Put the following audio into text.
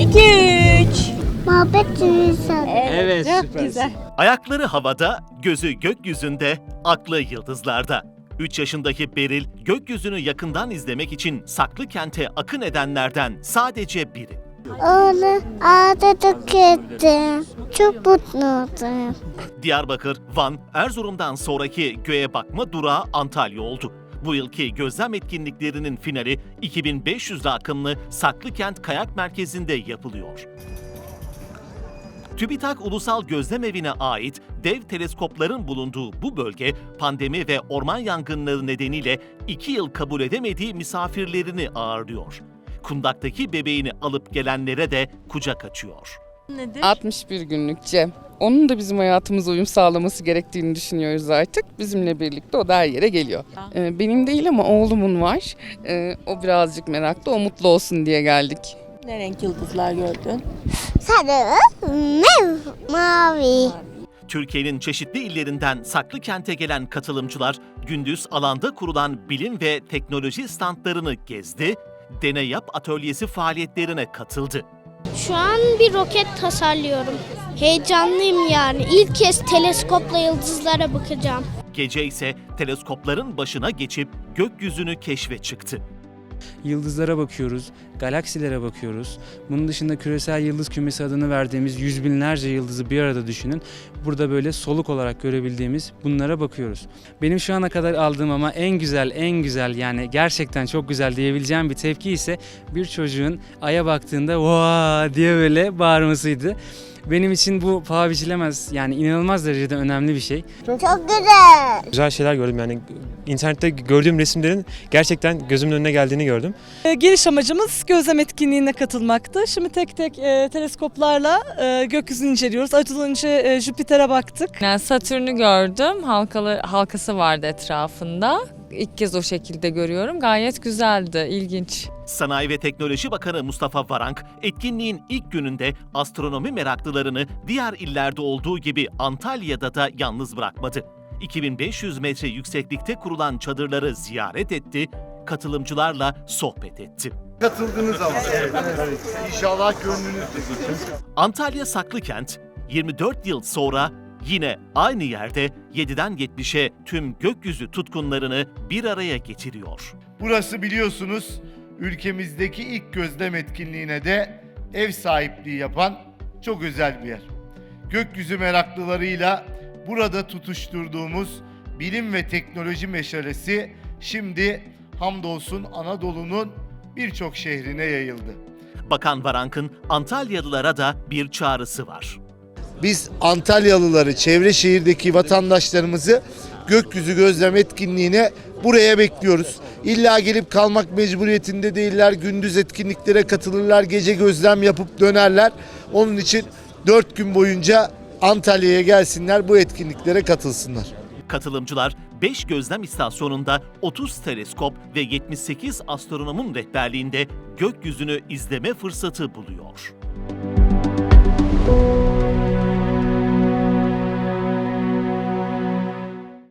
iki, üç. Muhabbet Cüzdan. Evet, çok süpersin. güzel. Ayakları havada, gözü gökyüzünde, aklı yıldızlarda. 3 yaşındaki Beril gökyüzünü yakından izlemek için saklı kente akın edenlerden sadece biri. Oğlu ağda döküldü. Çok mutlu oldum. Diyarbakır, Van, Erzurum'dan sonraki göğe bakma durağı Antalya oldu. Bu yılki gözlem etkinliklerinin finali 2500 rakımlı Saklıkent Kayak Merkezi'nde yapılıyor. TÜBİTAK Ulusal Gözlem Evi'ne ait dev teleskopların bulunduğu bu bölge pandemi ve orman yangınları nedeniyle iki yıl kabul edemediği misafirlerini ağırlıyor. Kundaktaki bebeğini alıp gelenlere de kucak açıyor. Nedir? 61 günlük Cem. Onun da bizim hayatımıza uyum sağlaması gerektiğini düşünüyoruz artık. Bizimle birlikte o da her yere geliyor. Ee, benim değil ama oğlumun var. Ee, o birazcık meraklı, o mutlu olsun diye geldik. Ne renk yıldızlar gördün? Sarı, mavi. Türkiye'nin çeşitli illerinden saklı kente gelen katılımcılar gündüz alanda kurulan bilim ve teknoloji standlarını gezdi, deney yap atölyesi faaliyetlerine katıldı. Şu an bir roket tasarlıyorum. Heyecanlıyım yani. İlk kez teleskopla yıldızlara bakacağım. Gece ise teleskopların başına geçip gökyüzünü keşfe çıktı. Yıldızlara bakıyoruz, galaksilere bakıyoruz. Bunun dışında küresel yıldız kümesi adını verdiğimiz yüz binlerce yıldızı bir arada düşünün. Burada böyle soluk olarak görebildiğimiz bunlara bakıyoruz. Benim şu ana kadar aldığım ama en güzel, en güzel yani gerçekten çok güzel diyebileceğim bir tepki ise bir çocuğun aya baktığında vaa diye böyle bağırmasıydı. Benim için bu paha biçilemez yani inanılmaz derecede önemli bir şey. Çok güzel. güzel şeyler gördüm. Yani internette gördüğüm resimlerin gerçekten gözümün önüne geldiğini gördüm. E, Geliş amacımız gözlem etkinliğine katılmaktı. Şimdi tek tek e, teleskoplarla e, gökyüzünü inceliyoruz. Açıdan önce e, Jüpiter'e baktık. Yani Satürn'ü gördüm. Halkalı halkası vardı etrafında. İlk kez o şekilde görüyorum. Gayet güzeldi, ilginç. Sanayi ve Teknoloji Bakanı Mustafa Varank, etkinliğin ilk gününde astronomi meraklılarını diğer illerde olduğu gibi Antalya'da da yalnız bırakmadı. 2500 metre yükseklikte kurulan çadırları ziyaret etti, katılımcılarla sohbet etti. katıldınız ama. İnşallah gönlünüzce geçer. Antalya Saklıkent 24 yıl sonra yine aynı yerde 7'den 70'e tüm gökyüzü tutkunlarını bir araya getiriyor. Burası biliyorsunuz ülkemizdeki ilk gözlem etkinliğine de ev sahipliği yapan çok özel bir yer. Gökyüzü meraklılarıyla burada tutuşturduğumuz bilim ve teknoloji meşalesi şimdi hamdolsun Anadolu'nun birçok şehrine yayıldı. Bakan Varank'ın Antalyalılara da bir çağrısı var. Biz Antalyalıları, çevre şehirdeki vatandaşlarımızı gökyüzü gözlem etkinliğine buraya bekliyoruz. İlla gelip kalmak mecburiyetinde değiller. Gündüz etkinliklere katılırlar, gece gözlem yapıp dönerler. Onun için 4 gün boyunca Antalya'ya gelsinler, bu etkinliklere katılsınlar. Katılımcılar 5 gözlem istasyonunda 30 teleskop ve 78 astronomun rehberliğinde gökyüzünü izleme fırsatı buluyor.